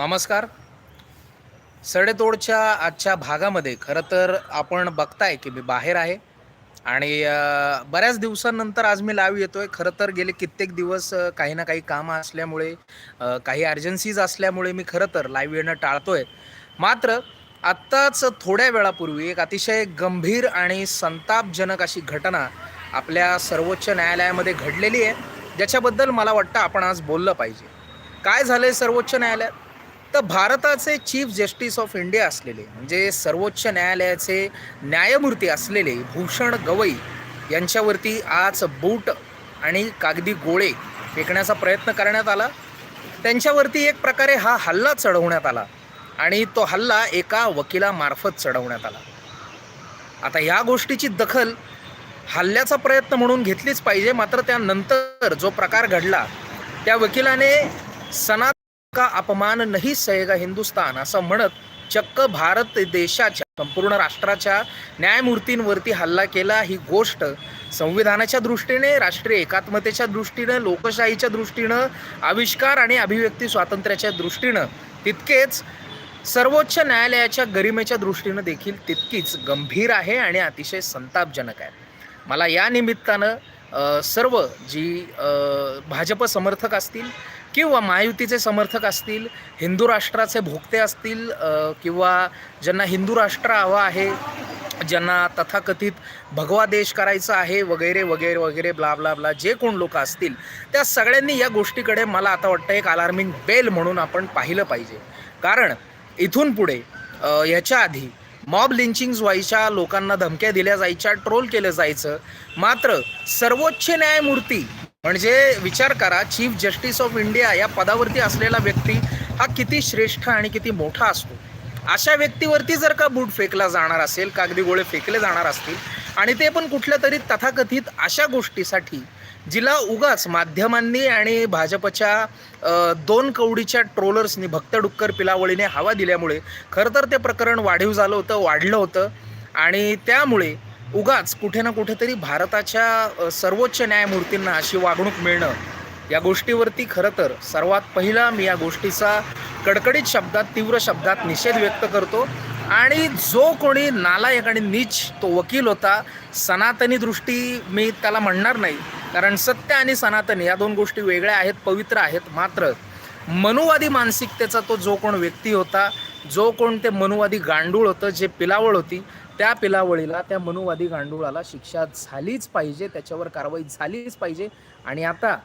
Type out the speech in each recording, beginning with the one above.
नमस्कार. सडेतोडच्या आजच्या भागामध्ये खरं तर आपण बघताय की मी बाहेर आहे आणि बऱ्याच दिवसांनंतर आज मी लाईव्ह येतोय. खरं तर गेले कित्येक दिवस काही ना काही कामं असल्यामुळे काही अर्जन्सीज असल्यामुळे मी खरं तर लाईव्ह येणं टाळतोय. मात्र आत्ताच थोड्या वेळापूर्वी एक अतिशय गंभीर आणि संतापजनक अशी घटना आपल्या सर्वोच्च न्यायालयामध्ये घडलेली आहे ज्याच्याबद्दल मला वाटतं आपण आज बोललं पाहिजे. काय झालंय सर्वोच्च न्यायालयात? तर भारताचे चीफ जस्टिस ऑफ इंडिया असलेले म्हणजे सर्वोच्च न्यायालयाचे न्यायमूर्ती असलेले भूषण गवई यांच्यावरती आज बूट आणि कागदी गोळे फेकण्याचा प्रयत्न करण्यात आला. त्यांच्यावरती एक प्रकारे हा हल्ला चढवण्यात आला आणि तो हल्ला एका वकिलामार्फत चढवण्यात आला. आता ह्या गोष्टीची दखल हल्ल्याचा प्रयत्न म्हणून घेतलीच पाहिजे मात्र त्यानंतर जो प्रकार घडला त्या वकिलाने सना का अपमान नाही सहेगा हिंदुस्तान? असं म्हणत चक्क भारत देशाच्या संपूर्ण राष्ट्राच्या न्यायमूर्तींवरती हल्ला केला ही गोष्ट. संविधानाच्या दृष्टीने राष्ट्रीय एकात्मतेच्या दृष्टीनं लोकशाहीच्या दृष्टीनं आविष्कार आणि अभिव्यक्ती स्वातंत्र्याच्या दृष्टीनं तितकेच सर्वोच्च न्यायालयाच्या गरिमेच्या दृष्टीनं देखील तितकीच गंभीर आहे आणि अतिशय संतापजनक आहे. मला या निमित्तानं सर्व जी भाजप समर्थक असतील किंवा महायुतीचे समर्थक असतील हिंदू राष्ट्राचे भोगते असतील किंवा ज्यांना हिंदू राष्ट्र हवं आहे ज्यांना तथाकथित भगवा देश करायचा आहे वगैरे वगैरे वगैरे ब्ला ब्ला ब्ला जे कोण लोक असतील त्या सगळ्यांनी या गोष्टीकडे मला आता वाटतं एक अलार्मिंग बेल म्हणून आपण पाहिलं पाहिजे. कारण इथून पुढे ह्याच्या आधी मॉब लिंचिंग्स व्हायच्या लोकांना धमक्या दिल्या जायच्या ट्रोल केलं जायचं. मात्र सर्वोच्च न्यायमूर्ती म्हणजे विचार करा चीफ जस्टिस ऑफ इंडिया या पदावरती असलेला व्यक्ती हा किती श्रेष्ठ आणि किती मोठा असतो? अशा व्यक्तीवरती जर का बूट फेकला जाणार असेल कागदी गोळे फेकले जाणार असतील आणि ते पण कुठल्या तरी तथाकथित अशा गोष्टीसाठी जिला उगाच माध्यमांनी आणि भाजपच्या दोन कवडीच्या ट्रोलर्सनी भक्तडुक्कर पिलावळीने हवा दिल्यामुळे खरं तर ते प्रकरण वाढीव झालं होतं वाढलं होतं. आणि त्यामुळे उगाच कुठे ना कुठेतरी भारताच्या सर्वोच्च न्यायमूर्तींना अशी वागणूक मिळणं या गोष्टीवरती खरं तर सर्वात पहिला मी या गोष्टीचा कडकडीत शब्दात तीव्र शब्दात निषेध व्यक्त करतो. आणि जो कोणी नालायक आणि नीच तो वकील होता सनातनी दृष्टी मी त्याला म्हणणार नाही. कारण सत्य आणि सनातनी या दोन गोष्टी वेगळ्या आहेत पवित्र आहेत. मात्र मनुवादी मानसिकतेचा तो जो कोण व्यक्ती होता जो कोण ते मनुवादी गांडूळ होतं जे पिलावळ होती त्या पिलावळीला त्या मनुवादी गांडुळाला शिक्षा झालीच पाहिजे त्याच्यावर कारवाई झालीच पाहिजे. आणि आता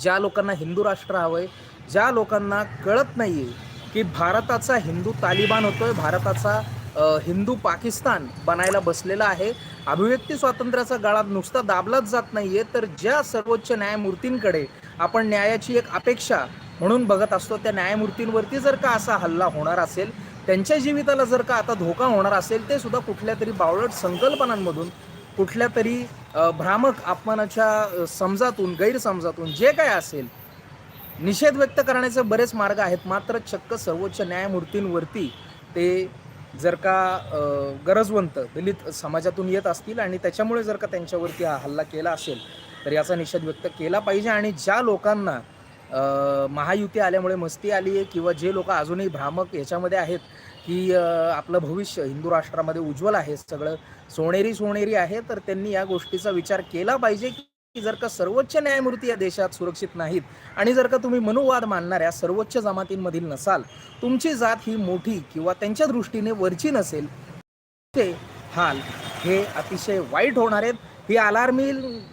ज्या लोकांना हिंदू राष्ट्र हवंय ज्या लोकांना कळत नाहीये की भारताचा हिंदू तालिबान होतोय भारताचा हिंदू पाकिस्तान बनायला बसलेला आहे अभिव्यक्ती स्वातंत्र्याचा गाळा नुसता दाबलाच जात नाहीये तर ज्या सर्वोच्च न्यायमूर्तींकडे आपण न्यायाची एक अपेक्षा म्हणून बघत असतो त्या न्यायमूर्तींवरती जर का असा हल्ला होणार असेल त्यांच्या जीविताला जर का आता धोका होणार असेल ते सुद्धा कुठल्या तरी बावळट संकल्पनांमधून कुठल्या तरी भ्रामक अपमानाच्या समजातून गैरसमजातून जे काय असेल निषेध व्यक्त करण्याचे बरेच मार्ग आहेत. मात्र चक्क सर्वोच्च न्यायमूर्तींवरती ते जर का गरजवंत दलित समाजातून येत असतील आणि त्याच्यामुळे जर का त्यांच्यावरती हा हल्ला केला असेल तर याचा निषेध व्यक्त केला पाहिजे. आणि ज्या लोकांना महायुती आल्यामुळे मस्ती आली आहे किंवा जे लोक अजूनही भ्रामक याच्यामध्ये आहेत की आपलं भविष्य हिंदू राष्ट्रामध्ये उज्ज्वल आहे सगळं सोनेरी सोनेरी आहे तर त्यांनी या गोष्टीचा विचार केला पाहिजे की जर का सर्वोच्च न्यायमूर्ती या देशात सुरक्षित नाहीत आणि जर का तुम्ही मनुवाद मानणाऱ्या सर्वोच्च जमातींमधील नसाल तुमची जात ही मोठी किंवा त्यांच्या दृष्टीने वरची नसेल ते हाल हे अतिशय वाईट होणार आहेत. ही अलार्मी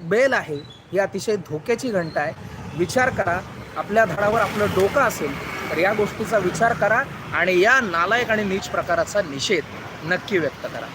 बेल आहे ही अतिशय धोक्याची घंटा आहे. विचार करा आपल्या धडावर आपलं डोकं असेल तर या गोष्टीचा विचार करा आणि या नालायक आणि नीच प्रकाराचा निषेध नक्की व्यक्त करा.